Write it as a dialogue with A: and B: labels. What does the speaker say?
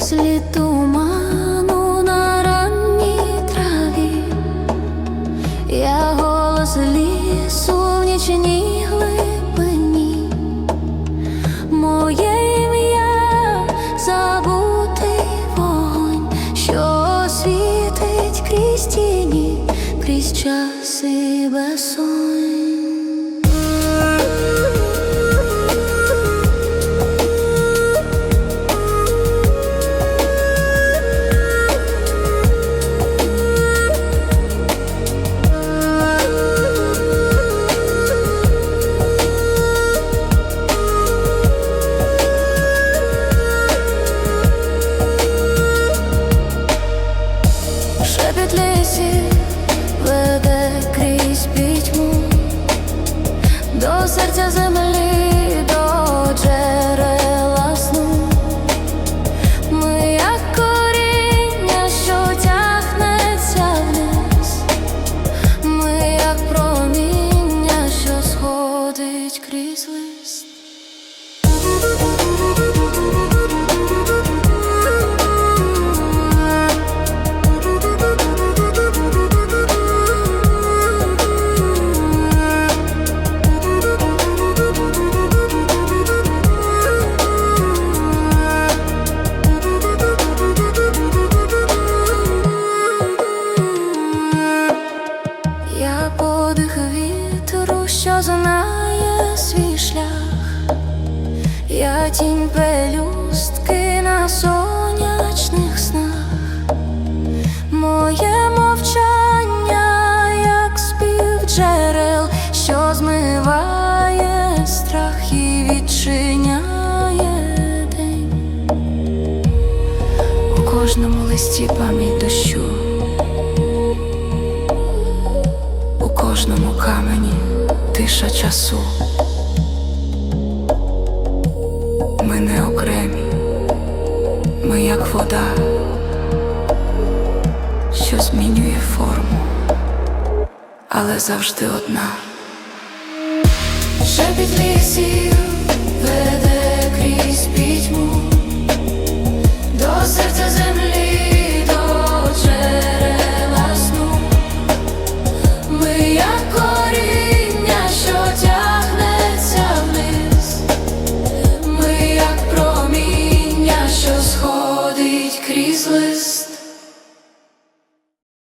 A: Краслі туману на ранній траві, я голос лісу в нічній глибині, моє ім'я забутий вогонь, що світить крізь тіні, крізь часи безсонь. Шепіт лісі веде крізь пітьму. До серця землі, до джерела вітру, знає свій шлях, я тінь пелюстки на сонячних снах, моє мовчання, як спів джерел, що змиває страх і відчиняє день. У кожному листі пам'ять дощу. У кожному камені тиша часу. Ми не окремі, ми як вода, що змінює форму, але завжди одна. Лісів веде що сходить крізь лист.